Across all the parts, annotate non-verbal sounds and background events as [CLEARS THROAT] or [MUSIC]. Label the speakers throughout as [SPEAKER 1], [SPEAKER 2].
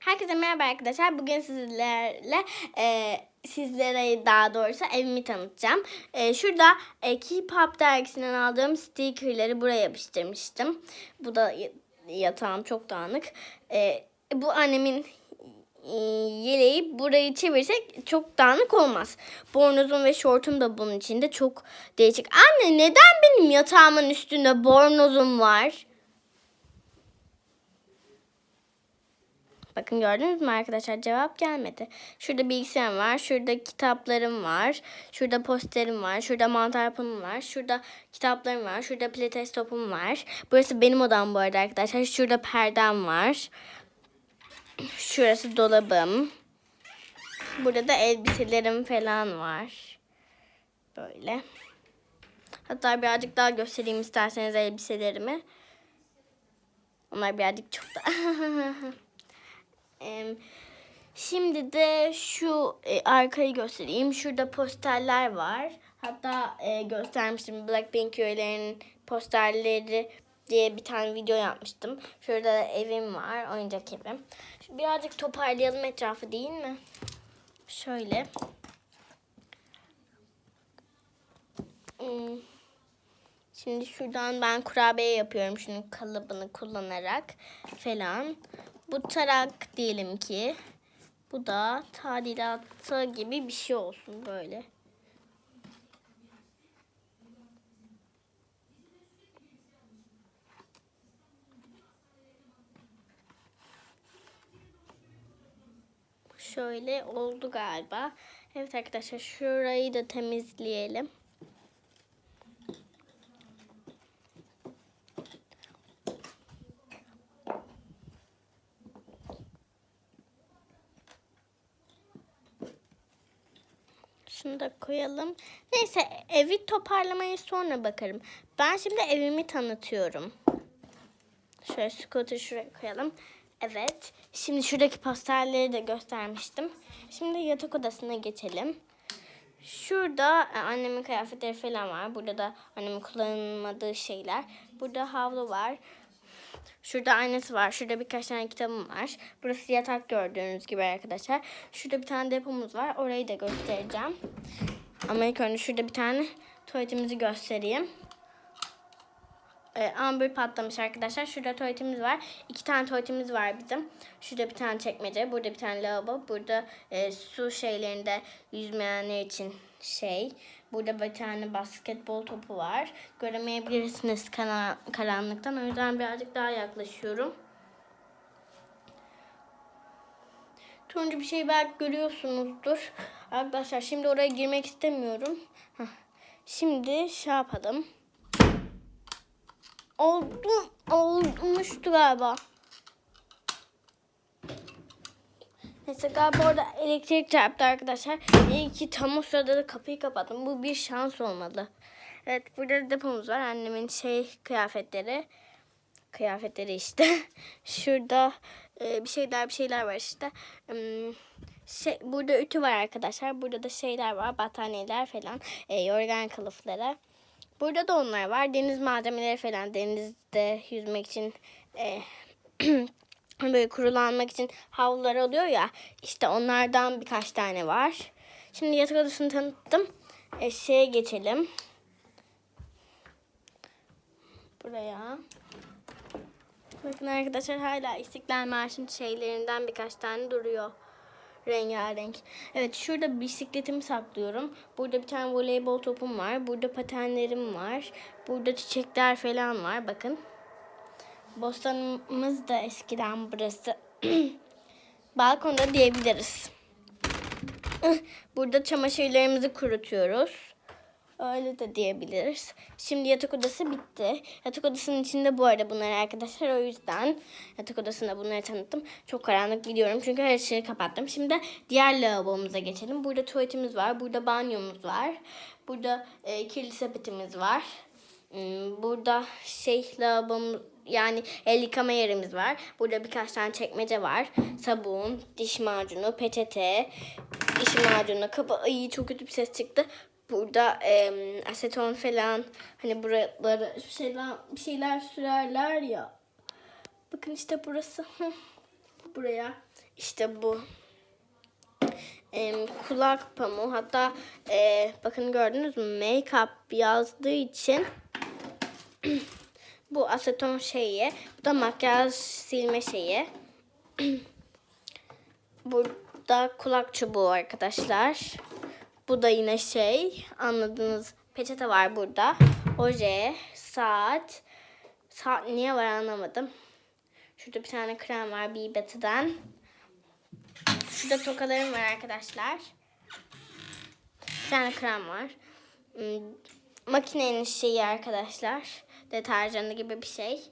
[SPEAKER 1] Herkese merhaba arkadaşlar. Bugün sizlerle e, sizlere daha doğrusu evimi tanıtacağım. E, şurada e, K-pop dergisinden aldığım stickerleri buraya yapıştırmıştım. Bu da yatağım çok dağınık. E, bu annemin yeleği burayı çevirsek çok dağınık olmaz. Bornozum ve şortum da bunun içinde çok değişik. Anne neden benim yatağımın üstünde bornozum var? Bakın gördünüz mü arkadaşlar cevap gelmedi. Şurada bilgisayarım var. Şurada kitaplarım var. Şurada posterim var. Şurada mantar panım var. Şurada kitaplarım var. Şurada pilates topum var. Burası benim odam bu arada arkadaşlar. Şurada perdem var. Şurası dolabım. Burada da elbiselerim falan var. Böyle. Hatta birazcık daha göstereyim isterseniz elbiselerimi. Onlar birazcık çok da... [LAUGHS] Şimdi de şu e, arkayı göstereyim. Şurada posterler var. Hatta e, göstermiştim Blackpink üyelerinin posterleri diye bir tane video yapmıştım. Şurada da evim var, oyuncak evim. Birazcık toparlayalım etrafı değil mi? Şöyle. Hmm. Şimdi şuradan ben kurabiye yapıyorum şunun kalıbını kullanarak falan. Bu tarak diyelim ki. Bu da tadilatı gibi bir şey olsun böyle. Şöyle oldu galiba. Evet arkadaşlar şurayı da temizleyelim. Şunu da koyalım. Neyse evi toparlamaya sonra bakarım. Ben şimdi evimi tanıtıyorum. Şöyle scooter şuraya koyalım. Evet. Şimdi şuradaki posterleri de göstermiştim. Şimdi yatak odasına geçelim. Şurada e, annemin kıyafetleri falan var. Burada da annemin kullanmadığı şeyler. Burada havlu var. Şurada aynası var. Şurada birkaç tane kitabım var. Burası yatak gördüğünüz gibi arkadaşlar. Şurada bir tane depomuz var. Orayı da göstereceğim. Ama ilk önce şurada bir tane tuvaletimizi göstereyim. Ee, Amber patlamış arkadaşlar. Şurada tuvaletimiz var. İki tane tuvaletimiz var bizim. Şurada bir tane çekmece. Burada bir tane lavabo. Burada e, su şeylerinde yüzmeyenler için şey. Burada bir tane basketbol topu var. Göremeyebilirsiniz kana- karanlıktan. O yüzden birazcık daha yaklaşıyorum. Turuncu bir şey belki görüyorsunuzdur. Arkadaşlar şimdi oraya girmek istemiyorum. Şimdi şey yapalım. Oldu, olmuştu galiba. Neyse galiba orada elektrik çarptı arkadaşlar. İyi ki tam o sırada da kapıyı kapattım. Bu bir şans olmalı. Evet burada da depomuz var. Annemin şey kıyafetleri. Kıyafetleri işte. [LAUGHS] Şurada e, bir şeyler bir şeyler var işte. Hmm, şey, burada ütü var arkadaşlar. Burada da şeyler var. Battaniyeler falan. E, yorgan kılıfları. Burada da onlar var. Deniz malzemeleri falan. Denizde yüzmek için e, [CLEARS THROAT] böyle kurulanmak için havlular oluyor ya. İşte onlardan birkaç tane var. Şimdi yatak odasını tanıttım. E, şeye geçelim. Buraya. Bakın arkadaşlar hala İstiklal Marşı'nın şeylerinden birkaç tane duruyor. Rengarenk. Evet şurada bisikletimi saklıyorum. Burada bir tane voleybol topum var. Burada patenlerim var. Burada çiçekler falan var. Bakın. Bostanımız da eskiden burası. [CLEARS THROAT] Balkonda diyebiliriz. [CLEARS THROAT] Burada çamaşırlarımızı kurutuyoruz. Öyle de diyebiliriz. Şimdi yatak odası bitti. Yatak odasının içinde bu arada bunlar arkadaşlar. O yüzden yatak odasında bunları tanıttım. Çok karanlık gidiyorum çünkü her şeyi kapattım. Şimdi diğer lavabomuza geçelim. Burada tuvaletimiz var. Burada banyomuz var. Burada e, kirli sepetimiz var. Hmm, Burada şey lavabomuz yani el yıkama yerimiz var. Burada birkaç tane çekmece var. Sabun, diş macunu, peçete, diş macunu, kaba. Ay çok kötü bir ses çıktı. Burada em, aseton falan hani buralara bir şeyler, bir şeyler sürerler ya. Bakın işte burası. [LAUGHS] buraya. İşte bu. Em, kulak pamuğu. Hatta e, bakın gördünüz mü? Make-up yazdığı için [CLEARS THROAT] bu aseton şeyi. Bu da makyaj silme şeyi. [CLEARS THROAT] Burada kulak çubuğu arkadaşlar. Bu da yine şey. Anladınız. Peçete var burada. Oje, saat. Saat niye var anlamadım. Şurada bir tane krem var Bibeta'dan. Şurada tokalarım var arkadaşlar. Bir tane krem var. Hmm, Makinenin şeyi arkadaşlar. Deterjanı gibi bir şey.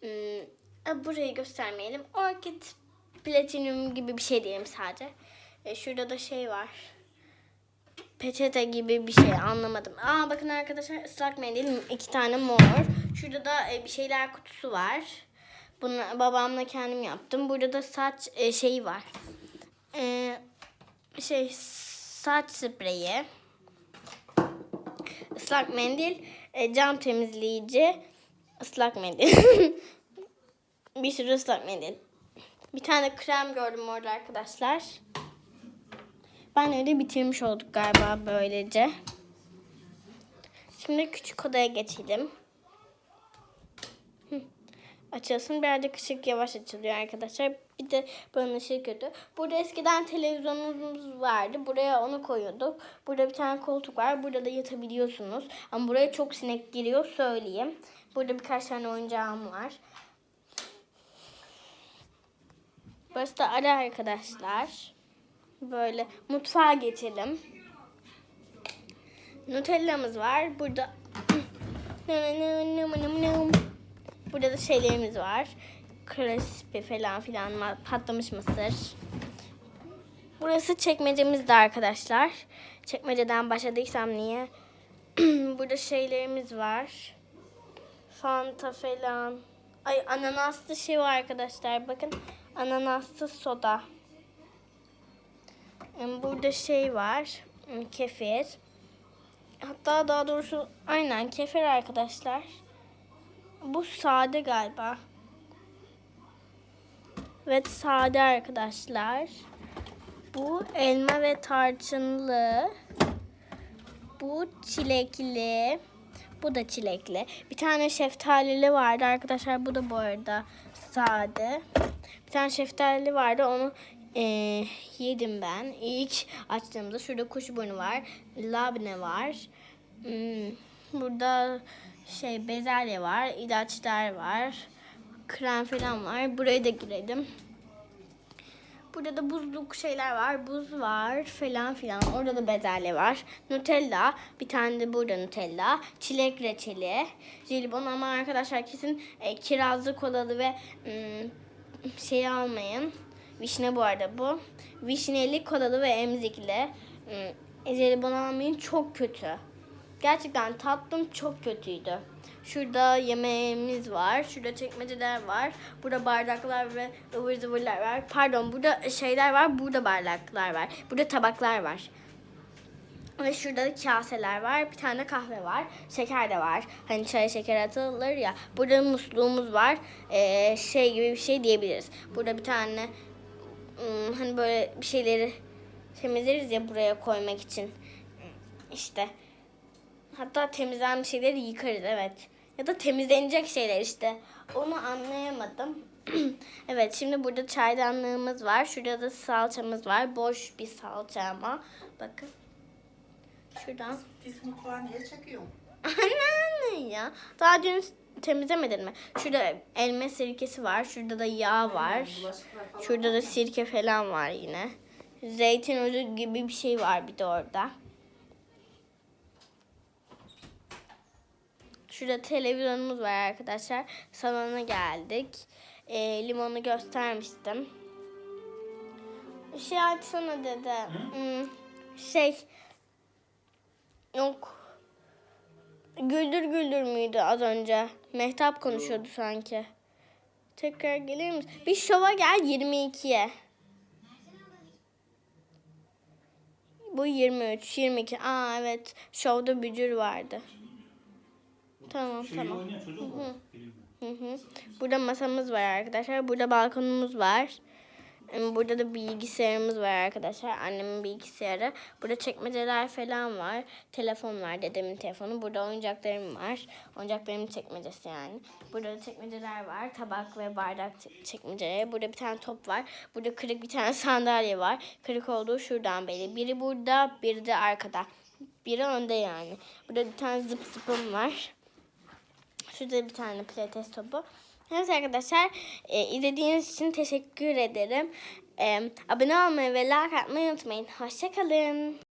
[SPEAKER 1] Hmm, Burayı göstermeyelim. Orchid Platinum gibi bir şey diyelim sadece. E, şurada da şey var. Peçete gibi bir şey anlamadım. Aa bakın arkadaşlar ıslak mendil iki tane mor. Şurada da e, bir şeyler kutusu var. Bunu babamla kendim yaptım. Burada da saç e, şeyi var. E, şey saç spreyi. Islak mendil, e, cam temizleyici, ıslak mendil. [LAUGHS] bir sürü ıslak mendil. Bir tane krem gördüm orada arkadaşlar. Ben öyle bitirmiş olduk galiba böylece. Şimdi küçük odaya geçelim. Açılsın birazcık ışık yavaş açılıyor arkadaşlar. Bir de buranın ışığı kötü. Burada eskiden televizyonumuz vardı. Buraya onu koyuyorduk. Burada bir tane koltuk var. Burada da yatabiliyorsunuz. Ama buraya çok sinek giriyor söyleyeyim. Burada birkaç tane oyuncağım var. Burası da ara arkadaşlar. Böyle mutfağa geçelim. Nutella'mız var. Burada Burada da şeylerimiz var. Crispy falan filan patlamış mısır. Burası çekmecemiz de arkadaşlar. Çekmeceden başladıysam niye? [CLEARS THROAT] Burada şeylerimiz var. Fanta falan. Ay ananaslı şey var arkadaşlar. Bakın ananaslı soda. Burada şey var. Kefir. Hatta daha doğrusu aynen kefir arkadaşlar. Bu sade galiba. Evet sade arkadaşlar. Bu elma ve tarçınlı. Bu çilekli. Bu da çilekli. Bir tane şeftalili vardı arkadaşlar. Bu da bu arada sade. Bir tane şeftalili vardı. Onu eee, yedim ben. İlk açtığımda şurada kuşburnu var. Labne var. Hmm, burada şey bezelye var. ilaçlar var. Krem falan var. Buraya da girelim. Burada da buzluk şeyler var. Buz var falan filan. Orada da bezelye var. Nutella. Bir tane de burada Nutella. Çilek reçeli. Jelibon ama arkadaşlar kesin e, kirazlı kolalı ve mm, şey almayın. Vişne bu arada bu. Vişneli, kolalı ve emzikli. Mm, jelibon almayın. Çok kötü. Gerçekten tatlım çok kötüydü. Şurada yemeğimiz var. Şurada çekmeceler var. Burada bardaklar ve ıvır zıvırlar var. Pardon burada şeyler var. Burada bardaklar var. Burada tabaklar var. Ve şurada da kaseler var. Bir tane kahve var. Şeker de var. Hani çay şeker atılır ya. Burada musluğumuz var. Ee, şey gibi bir şey diyebiliriz. Burada bir tane ım, hani böyle bir şeyleri temizleriz ya buraya koymak için. İşte. Hatta temizlenmiş şeyleri yıkarız evet. Ya da temizlenecek şeyler işte. Onu anlayamadım. [CLEARS THROAT] evet şimdi burada çaydanlığımız var. Şurada da salçamız var. Boş bir salça ama. Bakın. Şuradan.
[SPEAKER 2] Pis mutfağı niye çekiyorsun?
[SPEAKER 1] Anne ya. Daha dün temizlemedin mi? Şurada elma sirkesi var. Şurada da yağ var. Şurada da sirke falan var yine. Zeytin özü gibi bir şey var bir de orada. Şurada televizyonumuz var arkadaşlar. Salona geldik. Ee, limonu göstermiştim. Şey açsana dede. Hmm, şey. Yok. Güldür güldür müydü az önce? Mehtap konuşuyordu sanki. Tekrar gelir misin? Bir şova gel 22'ye. Bu 23, 22. Aa evet. Şovda bücür vardı. Tamam
[SPEAKER 3] Şey
[SPEAKER 1] tamam.
[SPEAKER 3] oynayan çocuk mu? Filmde.
[SPEAKER 1] Hı hı. Burada masamız var arkadaşlar. Burada balkonumuz var. Burada da bilgisayarımız var arkadaşlar. Annemin bilgisayarı. Burada çekmeceler falan var. Telefon var. Dedemin telefonu. Burada oyuncaklarım var. Oyuncaklarımın çekmecesi yani. Burada da çekmeceler var. Tabak ve bardak çe- çekmeceleri. Burada bir tane top var. Burada kırık bir tane [LAUGHS] sandalye var. Kırık olduğu şuradan belli. Biri burada, biri de arkada. Biri önde yani. Burada bir tane zıp zıpım var. Şurada bir tane pilates topu. Evet arkadaşlar e, izlediğiniz için teşekkür ederim. E, abone olmayı ve like atmayı unutmayın. Hoşçakalın.